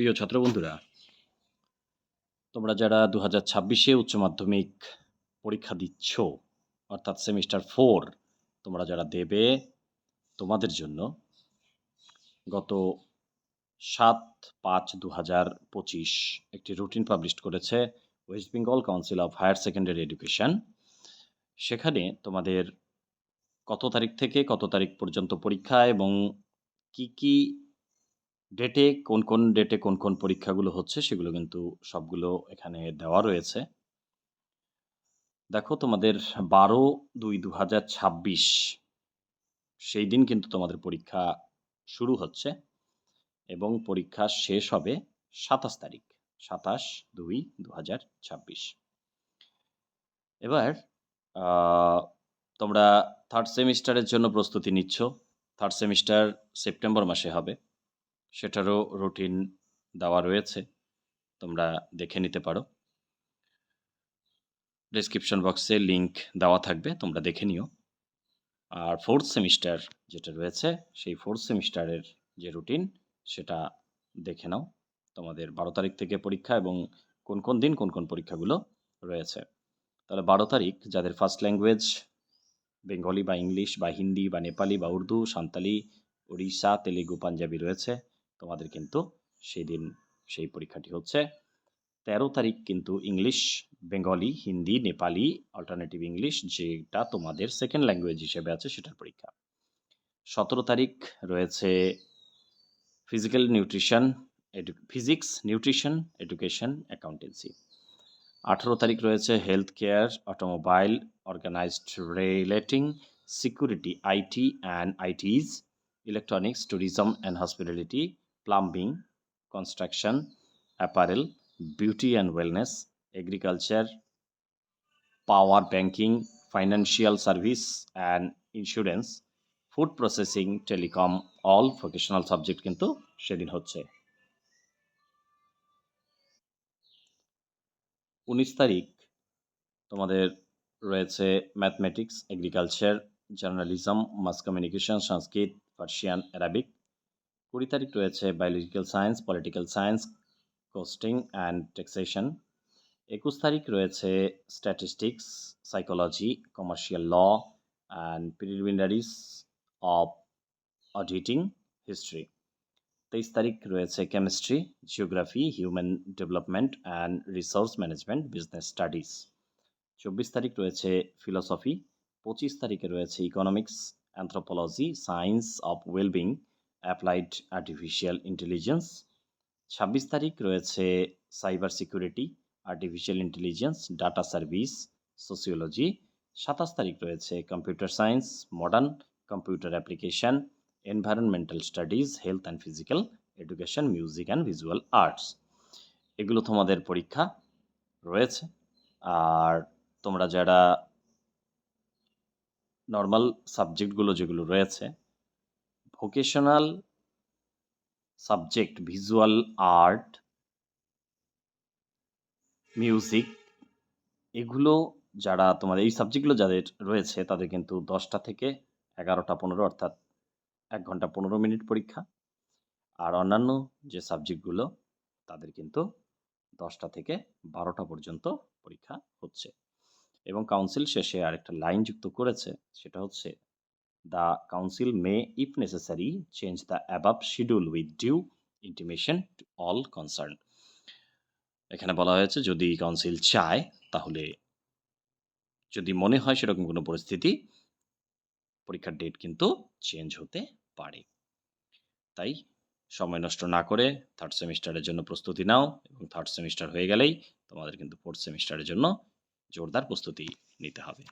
প্রিয় ছাত্র বন্ধুরা তোমরা যারা দু হাজার ছাব্বিশে উচ্চ মাধ্যমিক পরীক্ষা দিচ্ছ, অর্থাৎ সেমিস্টার ফোর, তোমরা যারা দেবে তোমাদের জন্য গত সাত পাঁচ দু হাজার পঁচিশ একটি রুটিন পাবলিশ করেছে West Bengal council of higher secondary education. সেখানে তোমাদের কত তারিখ থেকে কত তারিখ পর্যন্ত পরীক্ষা এবং কি কি ডেটে কোন কোন ডেটে কোন কোন পরীক্ষাগুলো হচ্ছে সেগুলো কিন্তু সবগুলো এখানে দেওয়া রয়েছে। দেখো তোমাদের বারো দুই দু হাজার ছাব্বিশ, সেই দিন কিন্তু তোমাদের পরীক্ষা শুরু হচ্ছে এবং পরীক্ষা শেষ হবে সাতাশ তারিখ, সাতাশ দুই দু হাজার ছাব্বিশ। এবার তোমরা থার্ড সেমিস্টারের জন্য প্রস্তুতি নিচ্ছ। থার্ড সেমিস্টার সেপ্টেম্বর মাসে হবে। সেটারও রুটিন দেওয়া রয়েছে, তোমরা দেখে নিতে পারো। ডিসক্রিপশন বক্সে লিংক দেওয়া থাকবে, তোমরা দেখে নিও। আর ফোর্থ সেমিস্টার যেটা রয়েছে, সেই ফোর্থ সেমিস্টারের যে রুটিন সেটা দেখে নাও। তোমাদের বারো তারিখ থেকে পরীক্ষা এবং কোন কোন দিন কোন কোন পরীক্ষাগুলো রয়েছে। তাহলে বারো তারিখ, যাদের ফার্স্ট ল্যাঙ্গুয়েজ বেঙ্গলি বা ইংলিশ বা হিন্দি বা নেপালি বা উর্দু সান্তালি উড়িষ্যা তেলেগু পাঞ্জাবি রয়েছে তোমাদের কিন্তু সেই দিন সেই পরীক্ষাটি হচ্ছে। তেরো তারিখ কিন্তু English, Bengali, Hindi, Nepali alternative English যেটা তোমাদের সেকেন্ড ল্যাঙ্গুয়েজ হিসেবে আছে সেটার পরীক্ষা। সতেরো তারিখ রয়েছে physical nutrition edu physics nutrition education accountancy আঠারো তারিখ রয়েছে health care automobile organized relating security IT and ITES electronics tourism and hospitality plumbing construction apparel beauty and wellness agriculture power banking financial service and insurance food processing telecom all vocational subject কিন্তু সেদিন হচ্ছে। উনিশ তারিখ তোমাদের রয়েছে mathematics agriculture journalism mass communication Sanskrit Persian Arabic কুড়ি তারিখ রয়েছে biological science political science costing and taxation একুশ তারিখ রয়েছে statistics psychology commercial law and preliminaries of auditing history তেইশ তারিখ রয়েছে chemistry geography human development and resource management business studies চব্বিশ তারিখ রয়েছে ফিলসফি পঁচিশ তারিখে রয়েছে economics anthropology science of wellbeing applied artificial intelligence ছাব্বিশ তারিখ রয়েছে cyber security artificial intelligence data service sociology সাতাশ তারিখ রয়েছে computer science modern computer application environmental studies health and physical education music and visual arts এগুলো তোমাদের পরীক্ষা রয়েছে। আর তোমরা যারা নর্মাল সাবজেক্টগুলো যেগুলো রয়েছে vocational subject visual art music এগুলো যারা তোমাদের এই সাবজেক্টগুলো যাদের রয়েছে, তাদের কিন্তু দশটা থেকে এগারোটা পনেরো অর্থাৎ এক ঘণ্টা পনেরো মিনিট পরীক্ষা। আর অন্যান্য যে সাবজেক্টগুলো তাদের কিন্তু দশটা থেকে বারোটা পর্যন্ত পরীক্ষা হচ্ছে। এবং কাউন্সিল শেষে আরেকটা লাইন যুক্ত করেছে, সেটা হচ্ছে the council may if necessary change the above schedule with due intimation to all concern এখানে বলা হয়েছে, যদি কাউন্সিল চায়, তাহলে যদি মনে হয় সেরকম কোনো পরিস্থিতি, পরীক্ষার ডেট কিন্তু চেঞ্জ হতে পারে। তাই সময় নষ্ট না করে থার্ড সেমিস্টারের জন্য প্রস্তুতি নাও এবং থার্ড সেমিস্টার হয়ে গেলেই তোমাদের কিন্তু ফোর্থ সেমিস্টারের জন্য জোরদার প্রস্তুতি নিতে হবে।